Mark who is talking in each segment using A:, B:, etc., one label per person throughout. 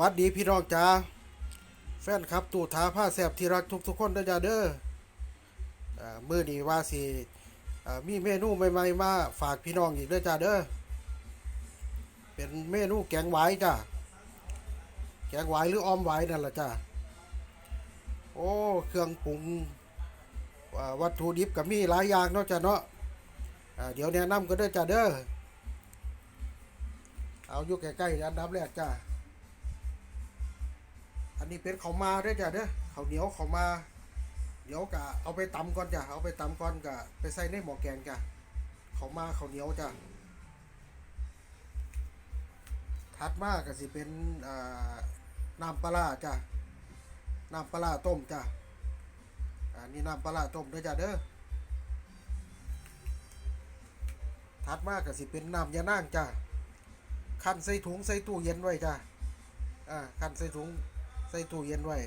A: วัสดีพี่น้องจ้าแฟนครับตู่ท้าผ้าแสบที่รักทุกทุกคนด้จ้าเด้ออ่ามื้อนี้ว่าสิมีเมนูใหม่ๆมาฝากพี่น้องอีกด้จ้าเด้อเป็นเมนูแกงหวายจ้าแกงหวายหรือออมหวายนั่นแหละจ้าโอ้เครื่องปรุงวัตถุดิบก็มีหลายอย่างเนาะจ้าเนาะเดี๋ยวแนะนำกันเด้จ้าเด้อเอาอยู่ใกล้ๆอันดับแรกจ้า อันนี้เป็นข้ามาเด้วยจ้ะเด้อข้าเหนียวข้ามา เดี๋ยวกะเอาไปตำก่อนจ้ะเอาไปตำก่อนกะไปใส่ในหม้อแกงจ้ะข้ามาข้าเหนียวจ้ะถัดมาก็สิเป็นน้ำปลาจ้ะน้ำปลาต้มจ้ะอันนี้น้ำปลาต้มเด้อจ้ะเด้อถัดมาก็สิเป็นน้ำยานางจ้ะคั่นใส่ถุงใส่ตู้เย็นไว้จ้ะอ่าคั่นใส่ถุง ใส่ตู้เย็นไว้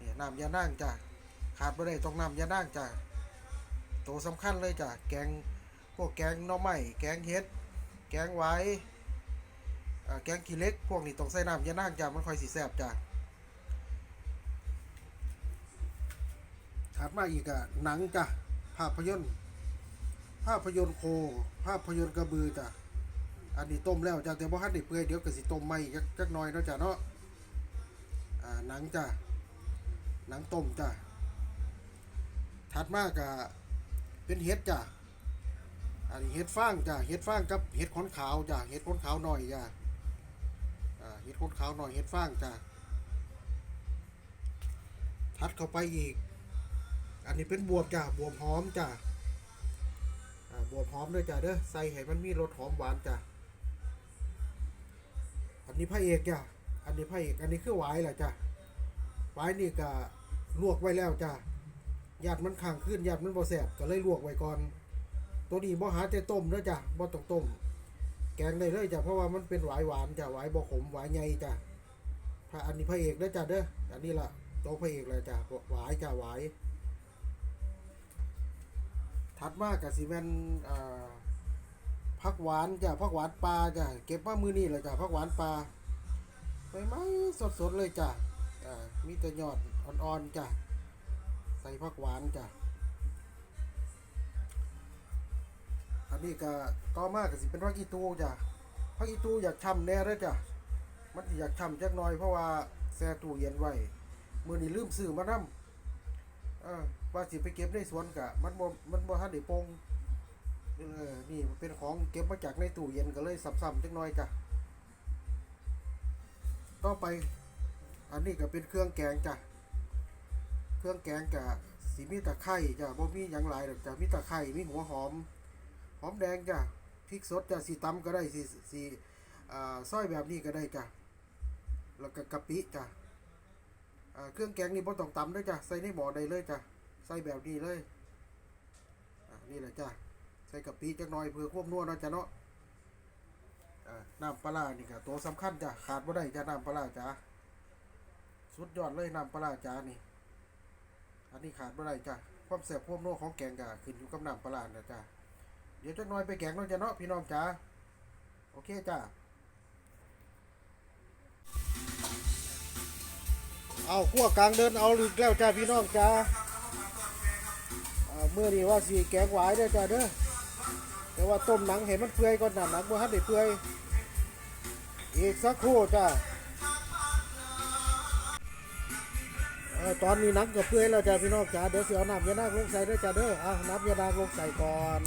A: นี่ยน้ำยานั่งจ้ะขาดไม่ได้ต้องน้ำยานั่งจ้ะตัวสำคัญเลยจ้ะแกงพวกแกงหน่อไม้แกงเห็ด แกงไว้แกงขี้เล็ก พวกนี้ต้องใส่น้ำยานั่งจ้ะมันค่อยสีแซ่บจ้ะถัดมาอีกอะหนังจ้ะภาพยนตร์ ภาพยนตร์โค ภาพยนตร์กระบือจ้ะอันนี้ต้มแล้วจ้ะแต่ว่าฮัดได้เปื่อยเดี๋ยวก็สิต้มใหม่จักจักหน่อยเนาะจ้ะเนาะ หนังจ้ะหนังต้มจ้ะถัดมากะเป็นเห็ดจ้ะอันนี้เห็ดฟางจ้ะเห็ดฟางกับเห็ดขนขาวจ้ะเห็ดขนขาวหน่อยจ้ะเห็ดขนขาวหน่อยเห็ดฟางจ้ะถัดเข้าไปอีก อันนี้เป็นบวบจ้ะบวบหอมจ้ะบวบหอมด้วยจ้ะเด้อใส่ให้มันมีรสหอมหวานจ้ะอันนี้พระเอกจ้ะอันนี้พระเอกอันนี้คือหวายแหละจ้ะ หวายนี่ก็ลวกไว้แล้วจ้ะญาติมันข้างขึ้นญาติมันบ่แสบก็เลยลวกไว้ก่อน ตัวนี้บ่หาแต่ต้มเด้อจ้ะบ่ต้องต้ม แกงได้เลยจ้ะเพราะว่ามันเป็นหวายหวานจ้ะหวายบ่ขมหวายใหญ่จ้ะพระอันนี้พระเอกเด้อจ้ะเด้ออันนี้ล่ะตัวพระเอกเลยจ้ะหวายจ้ะหวายถัดมาก็สิแม่นอ่าผักหวานจ้ะผักหวานปลาจ้ะเก็บมามือนี้แหละจ้ะผักหวานปลาใบไหมสดๆเลยจ้ะ อ่ามีแต่ยอดอ่อนๆจ้ะ ใส่ผักหวานจ้ะ อันนี้ก็ต่อมากก็สิเป็นผักอีตูจ้ะผักอีตูอยากช่ำแน่เลยจ้ะ มันอยากช่ำจักหน่อยเพราะว่าแช่ตู้เย็นไว้มื้อนี้ลืมซื้อมานำเออว่าสิไปเก็บในสวนกะ มันบ่มันบ่ทันได้ปงเออนี่เป็นของเก็บมาจากในตู้เย็นก็เลยซ้ำๆจักหน่อยจ้ะต่อไป อันนี้ก็เป็นเครื่องแกงจ้ะ เครื่องแกงกะสีมีตะไคร้จ้ะบ่มีหยังหลายดอกจ้ะมีตะไคร้มีหัวหอม หอมแดงจ้ะ พริกสดจ้ะสีตำก็ได้สีสีอ่าซอยแบบนี้ก็ได้จ้ะ แล้วก็กะปิจ้ะอ่าเครื่องแกงนี่บ่ต้องตำด้วยจ้ะ ใส่ในหม้อได้เลยจ้ะ ใส่แบบนี้เลยอ่านี่แหละจ้ะ ใส่กะปิจักหน่อยเพื่อควบนัวเนาะจ้ะเนาะอ่าน้ำปลาร้านี่ก็ตัวสำคัญจ้ะ ขาดบ่ได้จ้ะน้ำปลาร้าจ้ะ สุดยอดเลยน้ำปลาจานี่ อันนี้ขาดบ่ได้จ้ะความแซ่บความนัวของแกงก็ขึ้นอยู่กับน้ำปลาร้านะจ้ะเดี๋ยวจักหน่อยไปแกงเนาะจ้ะเนาะพี่น้องจ้าโอเคจ้ะเอาขั้วกลางเดินเอาอีกแล้วจ้าพี่น้องจ้าเมื่อนี้ว่าสีแกงหวายเด้อจ้าเด้อแต่ว่าต้มหนังเห็นมันเปื่อยก่อนนะหนังบ่ทันได้เปื่อยอีกสักครู่จ้า ตอนนี้นังก็เปื่อยแล้วจ้าพี่น้องจ้าเดี๋ยวเสียวน้ำยานาคลงใส่ด้วยจ้าเด้อเอาน้ำยานาคลงใส่ก่อน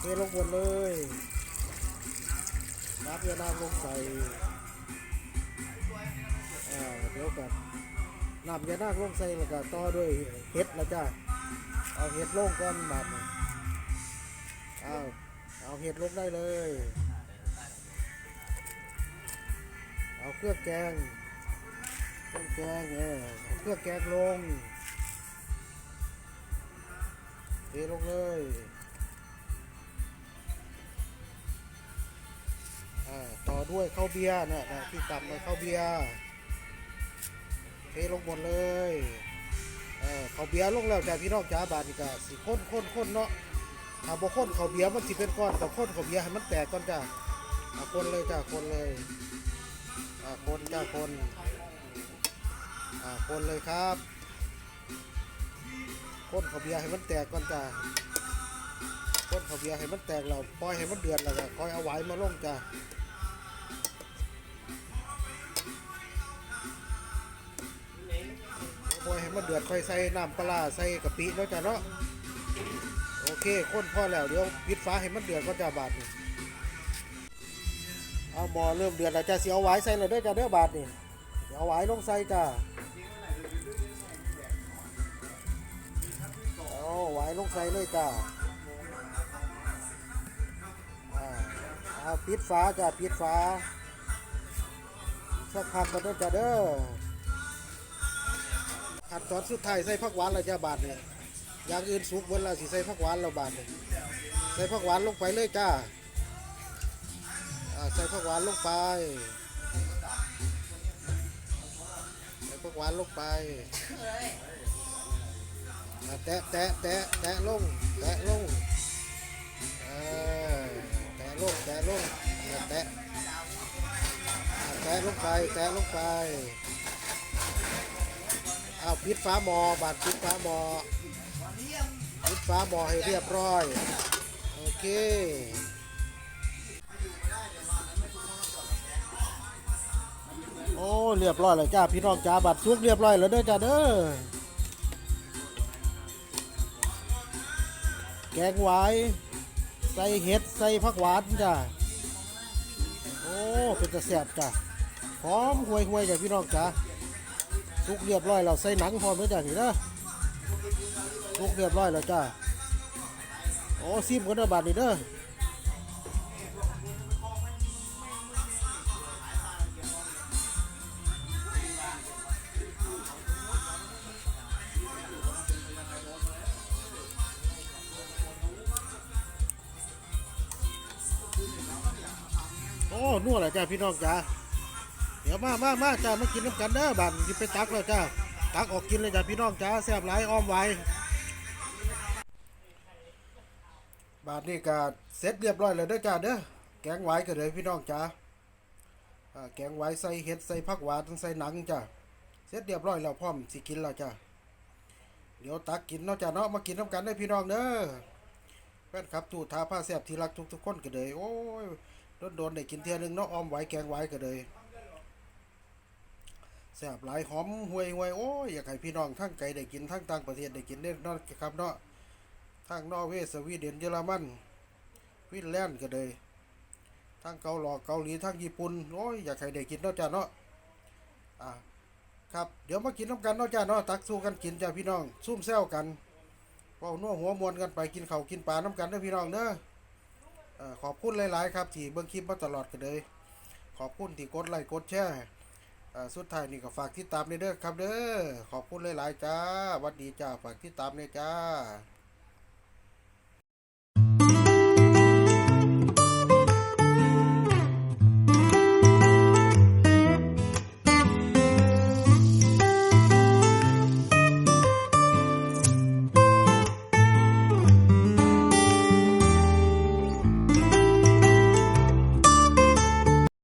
A: เทลงบนเลยน้ำยานาคลงใส่อ่าเดี๋ยวกันน้ำยานาคลงใส่แล้วก็ต่อด้วยเห็ดแล้วจ้าเอาเห็ดลงก่อนบาดเอาเอาเห็ดลงได้เลย เอาเครื่องแกง แกงเออเพื่อแกงลงเทลงเลยอ่าต่อด้วยข้าวเบียร์นะนะที่ตักมาข้าวเบียร์เทลงหมดเลยเข้าวเบียร์ลงแล้วจ้าพี่น้องจ้าบานนี่ก็สิข้นข้นข้นเนาะถ้าบ่ข้นข้าวเบียร์มันสิเป็นก้อนต้องข้นข้าวเบียร์ให้มันแตกก่อนจ้าคนเลยจ้ะคนเลยอ่าคนจ้าคน อ่าคนเลยครับคนขาเบียร์ให้มันแตกก่อนจ้าคนขาเบียร์ให้มันแตกเราปล่อยให้มันเดือดแล้วก็คอยเอาไหวมาลงจ้าปล่อยให้มันเดือดคอยใส่น้ำปลาใส่กะปิเนาะจ้าเนาะโอเคคนพอแล้วเดี๋ยวปิดฟ้าให้มันเดือดก็จะบาดนี่เอาหมอเริ่มเดือดแล้วจ้าเสียวหวายใส่เลยเด้จ้าเด้อบาทนี่เดี๋ยวเอาหวายลงใส่จ้า ลงใส่เลยจ้าเอาปิดฝาจ้าปิดฝาสักพักก็ต้องจ้าเด้อขั้นตอนสุดท้ายใส่ผักหวานแล้วจ้าบาทนี่อย่างอื่นสุกเวลาสิใส่ผักหวานแล้วบาทนี่ใส่ผักหวานลงไปเลยจ้าใส่ผักหวานลงไปใส่ผักหวานลงไป แตะแตะแตะแตะลงแตะลงแตะลงแตะลงอ่าแตะแตะลงไปแตะลงไปเอาปิดฟ้าหมอบาดปิดฟ้าหมอปิดฟ้าหมอให้เรียบร้อยโอเคโอ้เรียบร้อยแล้วจ้าพี่น้องจ้าบัตรซุกเรียบร้อยแล้วเด้อจ้าเด้อ แกงหวายใส่เห็ดใส่ผักหวานจ้าโอ้เป็นตะแสบจ้าหอมห่วยห่วยจ้ะพี่น้องจ้าทุกเรียบร้อยแล้วใส่หนังพร้อมแล้วจ้านี่นะทุกเรียบร้อยแล้วจ้าโอ้ซิมกันระบาทนี่เด้อ อ้นู่นแหละจ้าพี่น้องจ้าเดี๋ยวมามามาจ้ามากินน้ำกันเด้อบานกินไปตักแล้วจ้าตักออกกินเลยจ้าพี่น้องจ้าแซ่บหลายอ้อมไว้บาทนี่ก็เสร็จเรียบร้อยแล้วเด้อจ้าเด้อแกงไว้ก็เลยพี่น้องจ้าแกงไว้ใส่เห็ดใส่ผักหวานใส่หนังจ้าเสร็จเรียบร้อยแล้วพร้อมสิกินแล้วจ้าเดี๋ยวตักกินเนาะจ้าเนาะมากินน้ำกันได้พี่น้องเด้อแฟนครับทูตทาผ้าแซบที่รักทุกๆคนก็เลยโอ้ย โดนโดนๆได้กินเทียนึงเนาะออมไหวแกงไหวก็เลยแซ่บหลายหอมห่วยห่วยโอ้ยอยากให้พี่น้องทั้งไกลได้กินทั้งต่างประเทศได้กินได้นาะครับเนาะทั้งนอร์เวย์สวีเดนเยอรมันฟินแลนด์ก็เลยทั้งเกาหลีเกาหลีทั้งญี่ปุ่นโอ้ยอยากให้ได้กินเนาะจ้าเนาะอ่าครับเดี๋ยวมากินน้ำกันเนาะจ้าเนาะตักสู้กันกินจ้าพี่น้องซุ่มแซวกันเว้านัวหัวมวนกันไปกินเขากินปลาน้ำกันเด้อพี่น้องเด้อเอ่อ ขอบคุณหลาย ๆ ครับ ที่เบิ่งคลิปมาตลอดกันเลย ขอบคุณที่กดไลค์กดแชร์อ่อสุดท้ายนี่ก็ฝากติดตามในเด้อครับเด้อขอบคุณหลาย ๆ จ้าวัดดีจ้าฝากติดตามเลยจ้า